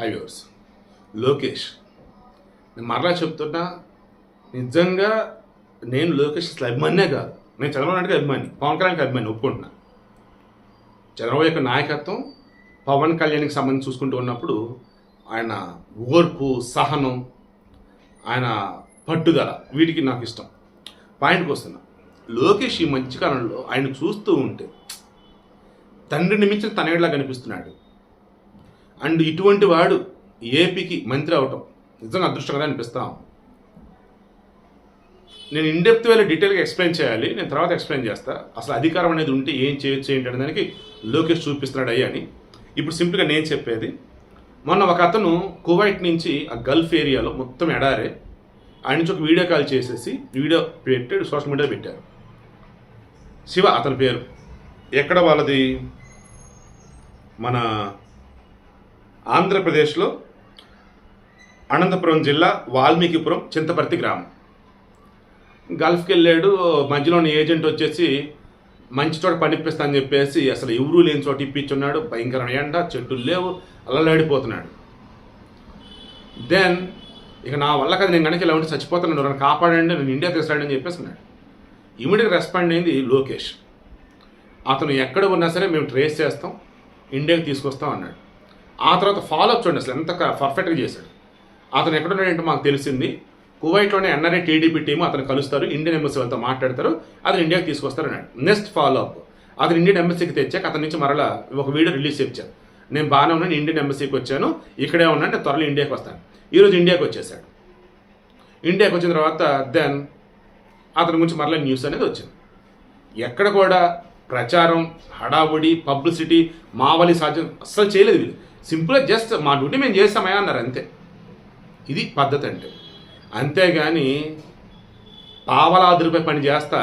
హైవేవర్స్ లోకేష్. నేను మరలా చెప్తున్నా నిజంగా నేను లోకేష్ అసలు అభిమానే కాదు. నేను చంద్రబాబు నాయుడుకి అభిమాని పవన్ కళ్యాణ్కి అభిమాని ఒప్పుకుంటున్నా. చంద్రబాబు యొక్క నాయకత్వం పవన్ కళ్యాణ్కి సంబంధించి చూసుకుంటూ ఉన్నప్పుడు ఆయన ఓర్పు సహనం ఆయన పట్టుదల వీటికి నాకు ఇష్టం. పాయింట్కి వస్తున్నా. లోకేష్ ఈ మధ్యకాలంలో ఆయన చూస్తూ ఉంటే తండ్రిని మించిన తనయుడిలా కనిపిస్తున్నాడు. అండ్ ఇటువంటి వాడు ఏపీకి మంత్రి అవటం నిజంగా అదృష్టంగా అనిపిస్తాం నేను ఇండెప్త్ వెళ్ళి డీటెయిల్గా ఎక్స్ప్లెయిన్ చేయాలి నేను తర్వాత ఎక్స్ప్లెయిన్ చేస్తా. అసలు అధికారం అనేది ఉంటే ఏం చేయొచ్చు ఏంటి అనే దానికి లోకేష్ చూపిస్తున్నాడు అయ్యా అని. ఇప్పుడు సింపుల్గా నేను చెప్పేది మొన్న ఒక అతను కువైట్ నుంచి ఆ గల్ఫ్ ఏరియాలో మొత్తం ఎడారే ఆయన నుంచి ఒక వీడియో కాల్ చేసేసి వీడియో పెట్టి సోషల్ మీడియా పెట్టారు. శివ అతని పేరు. ఎక్కడ వాళ్ళది? మన ఆంధ్రప్రదేశ్లో అనంతపురం జిల్లా వాల్మీకిపురం చింతపర్తి గ్రామం. గల్ఫ్కి వెళ్ళాడు మధ్యలో ఉన్న ఏజెంట్ వచ్చేసి మంచి చోట పనిపిస్తా అని చెప్పేసి అసలు ఎవరూ లేని చోట ఇప్పించున్నాడు. భయంకరమైన ఎండ చెట్టులు లేవు అల్లలాడిపోతున్నాడు దెన్ ఇక నా వల్ల కదా నేను కనుక ఇలా ఉంటే చచ్చిపోతున్నాను నన్ను కాపాడండి నేను ఇండియా తీసుకురండి అని చెప్పేసి ఇమీడియట్ రెస్పాండ్ అయింది లోకేష్. అతను ఎక్కడ ఉన్నా సరే మేము ట్రేస్ చేస్తాం ఇండియాకి తీసుకొస్తాం అన్నాడు. ఆ తర్వాత ఫాలో అప్ చూడండి అసలు ఎంత పర్ఫెక్ట్గా చేశాడు. అతను ఎక్కడ ఉన్నాడంటే మాకు తెలిసింది. కువైట్లోనే ఎన్ఆర్ఐ టీడీపీ టీం అతను కలుస్తారు. ఇండియన్ ఎంబసీ వాళ్ళతో మాట్లాడతారు. అతను ఇండియాకి తీసుకొస్తారు అన్నాడు. నెక్స్ట్ ఫాలో అప్ అతను ఇండియన్ ఎంబసీకి తెచ్చాక అతని నుంచి మరలా ఒక వీడియో రిలీజ్ చేయించాను నేను బాగానే ఉన్నాను ఇండియన్ ఎంబసీకి వచ్చాను. ఇక్కడే ఉన్నాను నేను త్వరలో ఇండియాకి వస్తాను. ఈరోజు ఇండియాకి వచ్చేసాడు ఇండియాకి వచ్చిన తర్వాత దెన్ అతని గురించి మరలా న్యూస్ అనేది వచ్చింది. ఎక్కడ కూడా ప్రచారం హడావుడి పబ్లిసిటీ మావలి సాధ్యం అస్సలు చేయలేదు వీళ్ళు. సింపుల్గా జస్ట్ మా డ్యూటీ మేము చేస్తామయ్యా అన్నారు అంతే. ఇది పద్ధతి అంటే. అంతేగాని పావలాది రూపాయి పని చేస్తా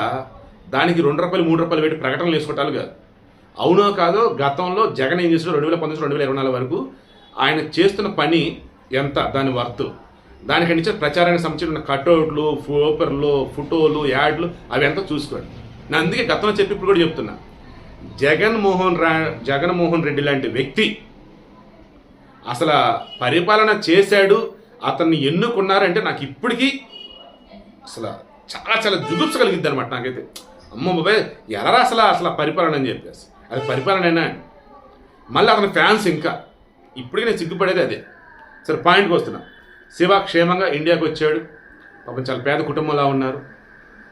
దానికి రెండు రూపాయలు మూడు రూపాయలు పెట్టి ప్రకటనలు వేసుకోవటాలు కాదు. అవునో కాదో గతంలో జగన్ ఏం చేసిన రెండు వేల పంతొమ్మిది రెండు వేల ఇరవై నాలుగు వరకు ఆయన చేస్తున్న పని ఎంత దాని వర్త్. దానికంటే ఇచ్చే ప్రచారానికి సంబంధించిన ఉన్న కట్అవుట్లు పేపర్లు ఫోటోలు యాడ్లు అవి ఎంత చూసుకోండి. నేను అందుకే గతంలో చెప్పి ఇప్పుడు కూడా చెప్తున్నా. జగన్మోహన్ రా జగన్మోహన్ రెడ్డి లాంటి వ్యక్తి అసలు పరిపాలన చేశాడు అతన్ని ఎన్నుకున్నారంటే నాకు ఇప్పటికీ అసలు చాలా చాలా జుగుప్స కలిగింది అనమాట నాకైతే. అమ్మ బాబాయ్ ఎలా అసలు అసలు పరిపాలన అని చెప్పేసి. అది పరిపాలనైనా మళ్ళీ అతని ఫ్యాన్స్ ఇంకా. ఇప్పటికీ నేను సిగ్గుపడేది అదే. సరే పాయింట్కి వస్తున్నా. శివ క్షేమంగా ఇండియాకి వచ్చాడు. పాపం చాలా పేద కుటుంబంలా ఉన్నారు.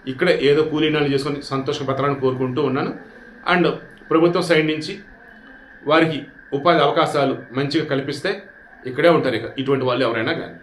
ఇక్కడే ఏదో కూలీనాలు చేసుకొని సంతోష బతకాలని కోరుకుంటూ ఉన్నాను. అండ్ ప్రభుత్వం సైడ్ నుంచి వారికి ఉపాధి అవకాశాలు మంచిగా కల్పిస్తే ఇక్కడే ఉంటారు ఇక. ఇటువంటి వాళ్ళు ఎవరైనా కానీ.